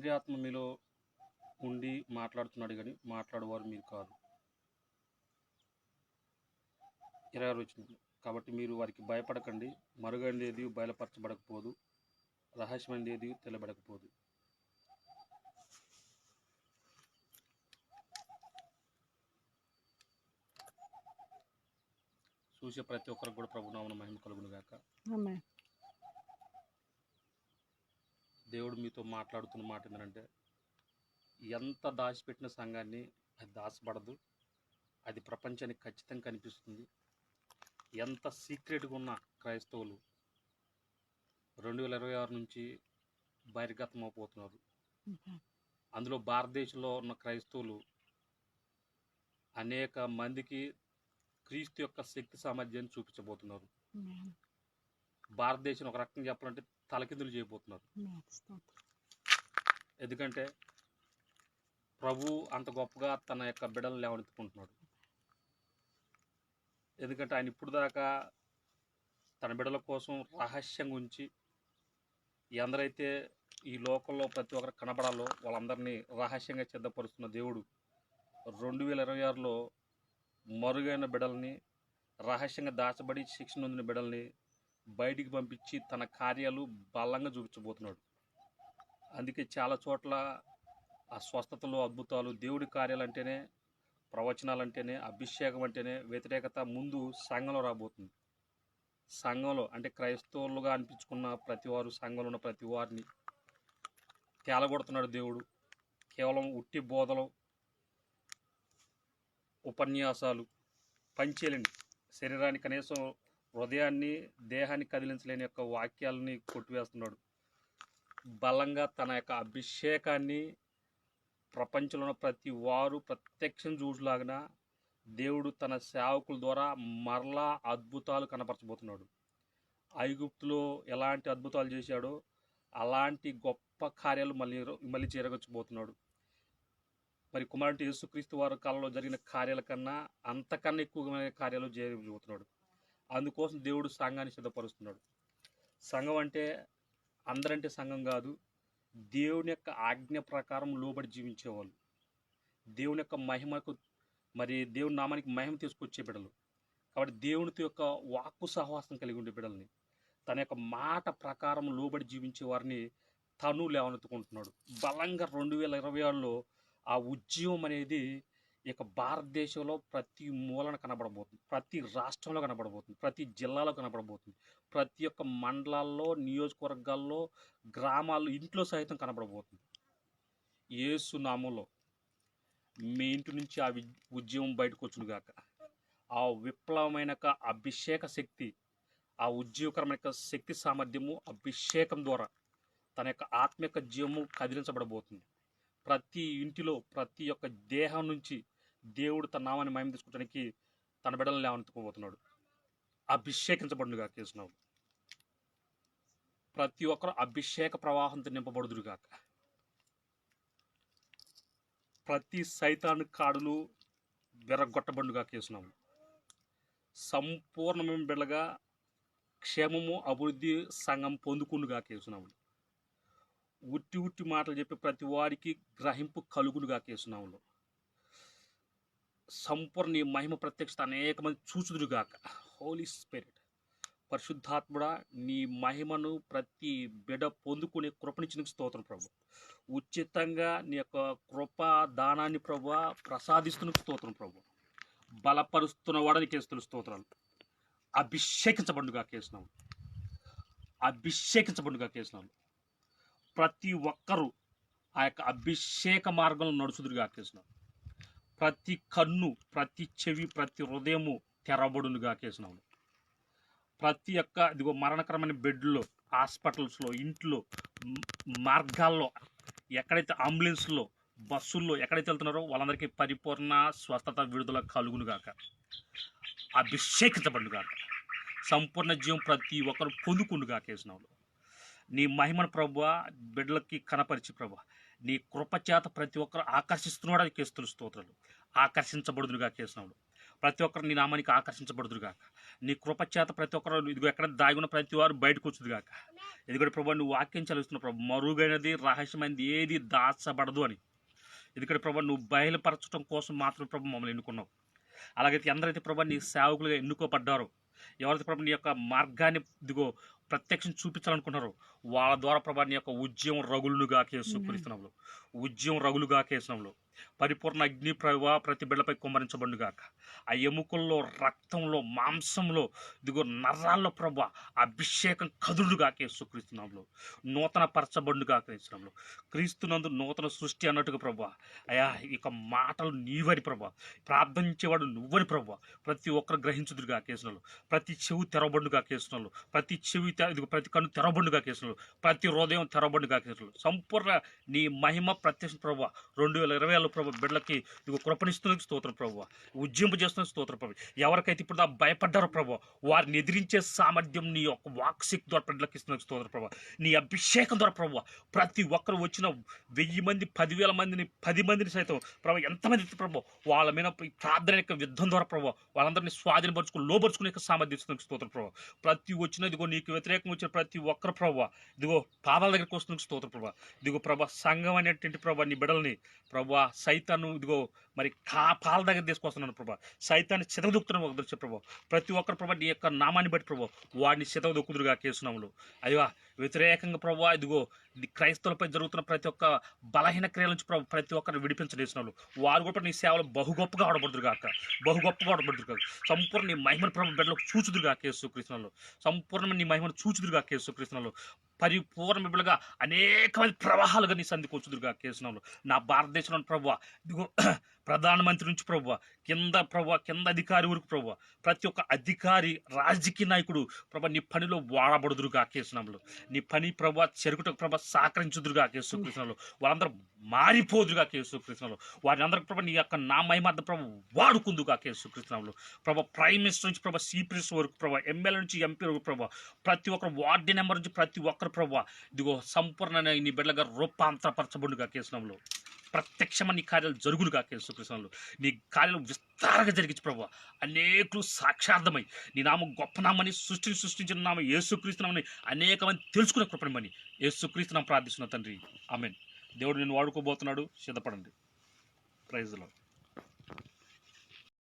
తండ్రి ఆత్మ మీలో ఉండి మాట్లాడుతున్నాడు కానీ మాట్లాడేవారు మీరు కాదు. ఇరవై ఆరు వచ్చింది కాబట్టి మీరు వారికి భయపడకండి. మరుగైనది బయలుపరచబడకపోదు. రహస్యమైనది ఏది తెలబడకపోదు. చూసే ప్రతి ఒక్కరికి కూడా ప్రభునామన మహిమ కలుగును గాక. దేవుడు మీతో మాట్లాడుతున్న మాట ఏంటంటే ఎంత దాచిపెట్టిన సంఘాన్ని అది దాచబడదు. అది ప్రపంచానికి ఖచ్చితంగా కనిపిస్తుంది. ఎంత సీక్రెట్గా ఉన్న క్రైస్తవులు రెండు వేల ఇరవై ఆరు నుంచి బహిర్గతం అయిపోతున్నారు అందులో భారతదేశంలో ఉన్న క్రైస్తవులు అనేక మందికి క్రీస్తు యొక్క శక్తి సామర్థ్యాన్ని చూపించబోతున్నారు. భారతదేశం ఒక రకంగా చెప్పాలంటే తలకిందులు చేయబోతున్నారు. ఎందుకంటే ప్రభు అంత గొప్పగా తన యొక్క బిడ్డలను లేవనెత్తుకుంటున్నాడు. ఎందుకంటే ఆయన ఇప్పుడు దాకా తన బిడ్డల కోసం రహస్యంగా ఉంచి ఎందరైతే ఈ లోకంలో ప్రతి ఒక్కరు కనబడాలో వాళ్ళందరినీ రహస్యంగా సిద్ధపరుస్తున్న దేవుడు రెండు వేల ఇరవై ఆరులో మరుగైన బిడ్డల్ని రహస్యంగా దాచబడి శిక్షణ పొందిన బిడ్డల్ని బయటికి పంపించి తన కార్యాలు బలంగా చూపించబోతున్నాడు. అందుకే చాలా చోట్ల ఆ స్వస్థతలు అద్భుతాలు దేవుడి కార్యాలు అంటేనే ప్రవచనాలు అంటేనే అభిషేకం అంటేనే వ్యతిరేకత ముందు సంఘంలో రాబోతుంది. సంఘంలో అంటే క్రైస్తవులుగా అనిపించుకున్న ప్రతి వారు సంఘంలో ఉన్న ప్రతి వారిని తేలగొడుతున్నాడు దేవుడు. కేవలం ఉట్టి బోధలు ఉపన్యాసాలు పంచేయాలండి శరీరాన్ని కనీసం హృదయాన్ని దేహాన్ని కదిలించలేని యొక్క వాక్యాలని కొట్టివేస్తున్నాడు. బలంగా తన యొక్క అభిషేకాన్ని ప్రపంచంలో ఉన్న ప్రతి వారు ప్రత్యక్షం చూడలాగిన దేవుడు తన సేవకుల ద్వారా మరలా అద్భుతాలు కనపరచబోతున్నాడు. ఐగుప్తులో ఎలాంటి అద్భుతాలు చేశాడో అలాంటి గొప్ప కార్యాలు మళ్ళీ మళ్ళీ చేరగొచ్చబోతున్నాడు. మరి కుమారుడు యేసుక్రీస్తు వారి కాలంలో జరిగిన కార్యాల కన్నా అంతకన్నా ఎక్కువగా కార్యాలు చేయబోతున్నాడు అందుకోసం దేవుడు సంఘాన్ని సిద్ధపరుస్తున్నాడు. సంఘం అంటే అందరంటే సంఘం కాదు దేవుని యొక్క ఆజ్ఞ ప్రకారం లోబడి జీవించేవాళ్ళు. దేవుని యొక్క మహిమకు మరి దేవుని నామానికి మహిమ తీసుకొచ్చే బిడ్డలు. కాబట్టి దేవునితో యొక్క వాక్కు సహవాసం కలిగి ఉండే బిడ్డల్ని తన యొక్క మాట ప్రకారం లోబడి జీవించే వారిని తను లేవనెత్తుకుంటున్నాడు. బలంగా రెండు వేల ఇరవై ఆరులో ఆ ఉద్యమం అనేది ఇక భారతదేశంలో ప్రతి మూలన కనబడబోతుంది. ప్రతి రాష్ట్రంలో కనబడబోతుంది. ప్రతి జిల్లాలో కనబడబోతుంది. ప్రతి ఒక్క మండలాల్లో నియోజకవర్గాల్లో గ్రామాల్లో ఇంట్లో సైతం కనబడబోతుంది. ఏసు నామంలో మీ ఇంటి నుంచి ఆ వి- ఉద్యమం బయటకు వచ్చును గాక. ఆ విప్లవమైన అభిషేక శక్తి ఆ ఉద్యోగకరమైన యొక్క శక్తి సామర్థ్యము అభిషేకం ద్వారా తన యొక్క ఆత్మ యొక్క జీవము కదిలించబడబోతుంది. ప్రతి ఇంటిలో ప్రతి ఒక్క దేహం నుంచి దేవుడు తన నామాన్ని మయం తీసుకోవడానికి తన బిడ్డలను లేవనెత్తుకోబోతున్నాడు. అభిషేకించబడునుగా కేసునాడు ప్రతి ఒక్కరు అభిషేక ప్రవాహంతో నింపబడుదురుగాక. ప్రతి సైతాను కాడులు విరగొట్టబండుగా కేసునాము సంపూర్ణమైన బిడ్డగా క్షేమము అభివృద్ధి సంఘం పొందుకుండుగా కేసునాము ఉట్టి ఉట్టి మాటలు చెప్పి ప్రతి వారికి గ్రహింపు కలుగునుగా కేసునాములో సంపూర్ణ నీ మహిమ ప్రత్యక్షత అనేక మంది చూచుదురుగాక. హోలీ స్పిరిట్ పరిశుద్ధాత్ముడా నీ మహిమను ప్రతి బిడ పొందుకునే కృపనిచ్చిన స్తోత్రం ప్రభు. ఉచితంగా నీ యొక్క కృప దానాన్ని ప్రభు ప్రసాదిస్తున్న స్తోత్రం ప్రభు. బలపరుస్తున్న వాడని కేస్తున్న స్తోత్రాలు. అభిషేకించబడుగా కేసినాం అభిషేకించబడుగా కేసినాం ప్రతి ఒక్కరూ ఆ యొక్క అభిషేక మార్గంలో నడుచుదురుగా కేసిన ప్రతి కన్ను ప్రతి చెవి ప్రతి హృదయము తెరబడునుగా కేసినాం ప్రతి ఒక్క ఇదిగో మరణకరమైన బెడ్లో హాస్పిటల్స్లో ఇంట్లో మార్గాల్లో ఎక్కడైతే అంబులెన్స్లో బస్సుల్లో ఎక్కడైతే వెళ్తున్నారో వాళ్ళందరికీ పరిపూర్ణ స్వస్థత విడుదల కలుగునుగాక అభిషేకించబడుగాక సంపూర్ణ జీవం ప్రతి ఒక్కరు పొందుకుండుగా కేసినావు నీ మహిమను ప్రభు బిడ్డలకి కనపరిచి ప్రభు నీ కృపచేత ప్రతి ఒక్కరు ఆకర్షిస్తున్నాడు కేస్తున్న స్తోత్రాలు. ఆకర్షించబడుదురుగా కేసినాడు ప్రతి ఒక్కరు నీ నామానికి ఆకర్షించబడుదురుగాక. నీ కృపచేత ప్రతి ఒక్కరు ఇదిగో ఎక్కడ దాగున్న ప్రతి వారు బయటకు వచ్చుదుగాక ఎందుకంటే ప్రభు నువ్వు వాక్యం చదివిస్తున్న ప్రభు మరుగైనది రహస్యమైనది ఏది దాచబడదు అని. ఎందుకంటే ప్రభు నువ్వు బయలుపరచడం కోసం మాత్రం ప్రభు మమ్మల్ని ఎన్నుకున్నావు. అలాగైతే ఎందరైతే ప్రభు నీ సేవకులుగా ఎన్నుకోబడ్డారో ఎవరైతే ప్రభు నీ యొక్క మార్గాన్ని దిగో ప్రత్యక్షం చూపించాలనుకుంటున్నారు. వాళ్ళ ద్వారా ప్రభా నీ యొక్క ఉద్యమం రగులుగా కేసుక్రీస్తునంలో ఉద్యమం రగులుగా కేసునంలో పరిపూర్ణ అగ్ని ప్రభా ప్రతి బిడ్డపై కుమ్మరించబడును ఆ ఎముకల్లో రక్తంలో మాంసంలో ఇదిగో నరాల్లో ప్రభా అభిషేకం కదుడుగాక కేసుక్రీస్తునంలో నూతన పరచబడుగా క్రీస్తునంలో క్రీస్తునందు నూతన సృష్టి అన్నట్టుగా ప్రభా అయా ఇక మాటలు నీవని ప్రభు ప్రార్థించేవాడు నువ్వని ప్రభు ప్రతి ఒక్కరు గ్రహించుదురుగా కేసులలో ప్రతి చెవి తెరవబడుగా కేసులలో ప్రతి చెవి తె- ఇదిగో ప్రతి కన్ను తెరవబడుగా కేసులు ప్రతి హృదయం తెరవబడుగా కేసులు సంపూర్ణ నీ మహిమ ప్రత్యక్ష ప్రభు రెండు వేల ఇరవై ప్రభు బిడ్డలకి ఇదిగో కృపణిస్తున్నందుకు స్తోత్రం ప్రభు. ఉజ్జింపు చేస్తున్న స్తోత్రం ప్రభు. ఎవరికైతే ఇప్పుడు దా భయపడ్డారో ప్రభు వారిని ఎదిరించే సామర్థ్యం నీ యొక్క వాక్సిక్ ద్వారా బిడ్డలకి ఇస్తున్నందుకు స్తోత్రం ప్రభు. నీ అభిషేకం ద్వారా ప్రభు ప్రతి ఒక్కరు వచ్చిన వెయ్యి మంది పదివేల మందిని పది మందిని సైతం ప్రభు ఎంతమంది ప్రభు వాళ్ళ మీద ప్రార్థన యొక్క యుద్ధం ద్వారా ప్రభు వాళ్ళందరినీ స్వాధీనపరుచుకుని లోపరుచుకునే యొక్క సామర్థ్యం ఇస్తున్న స్తోత్రం ప్రభు. ప్రతి వచ్చిన ఇదిగో నీకు వ్యతిరేకం వచ్చిన ప్రతి ఒక్కరు ప్రభు ఇదిగో పాదాల దగ్గరికి వస్తున్నందుకు స్తోత్ర ప్రభు. ఇదిగో ప్రభా సంఘం అనేటువంటి ప్రభా నీ బిడల్ని ప్రభా సైతాను ఇదిగో మరి కా పాల దగ్గర తీసుకొస్తున్నాను ప్రభా. సైతాన్ని చితగదొక్కుతున్నాను ఒక దృశ్య ప్రభావ ప్రతి ఒక్కరు ప్రభా నీ యొక్క నామాన్ని బట్టి ప్రభావ వాడిని చితగదొక్కుదురుగా కేసునాములు అయ్యా వ్యతిరేకంగా ప్రభావ ఇదిగో క్రైస్తవులపై జరుగుతున్న ప్రతి ఒక్క బలహీన క్రియల నుంచి ప్రభు ప్రతి ఒక్కరిని విడిపించడేసినారు వారు కూడా నీ సేవలు బహు గొప్పగా ఆడబడుతురు కాక బహు గొప్పగా ఆడబడుతురు కాక సంపూర్ణ నీ మహిమను ప్రభు బిడ్డలకు చూచుదురుగా కేసు కృష్ణలో సంపూర్ణమైన నీ మహిమను చూచుదురుగా కేసు కృష్ణలో పరిపూర్ణ బిడ్డలుగా అనేకమైన ప్రవాహాలుగా నీ సంధికి వచ్చుదురుగా కేసునాలు నా భారతదేశంలో ప్రభు ఇదిగో ప్రధానమంత్రి నుంచి ప్రభు కింద ప్రభు కింద అధికారి వరకు ప్రభు ప్రతి ఒక్క అధికారి రాజకీయ నాయకుడు ప్రభు నీ పనిలో వాడబడుదురుగా కేసునాములు నీ పని ప్రభు చెరుకుటకు ప్రభు సహకరించుదురుగా కేసు కృష్ణలో వాళ్ళందరూ మారిపోదురుగా కేసు కృష్ణలో వారి అందరికి ప్రభు నీ యొక్క నా మహిమార్థ ప్రభు వాడుకుందుగా కేసు కృష్ణంలో ప్రభు ప్రైమ్ మినిస్టర్ నుంచి ప్రభు సిపిఎస్ వరకు ప్రభు ఎమ్మెల్యే నుంచి ఎంపీ వరకు ప్రభు ప్రతి ఒక్కరు వార్డు నెంబర్ నుంచి ప్రతి ఒక్కరు ప్రభు ఇదిగో సంపూర్ణ నీ బిడ్డగా రూపాంతరపరచబడుగా కేసునంలో ప్రత్యక్షమ నీ కార్యాలు జరుగులుగా కేసుకృష్ణంలో నీ కార్యాలు విస్తారంగా జరిగించు ప్రభు అనేకులు సాక్షార్థమై నీ నామం గొప్ప నామని సృష్టిని సృష్టించిన నామం యేసుక్రీస్తునామని అనేకమంది తెలుసుకునే కృపణమని యేసుక్రీస్తునాం ప్రార్థిస్తున్న తండ్రి. ఆమెన్. దేవుడు నేను వాడుకోబోతున్నాడు. సిద్ధపడండి. ప్రైజ్లో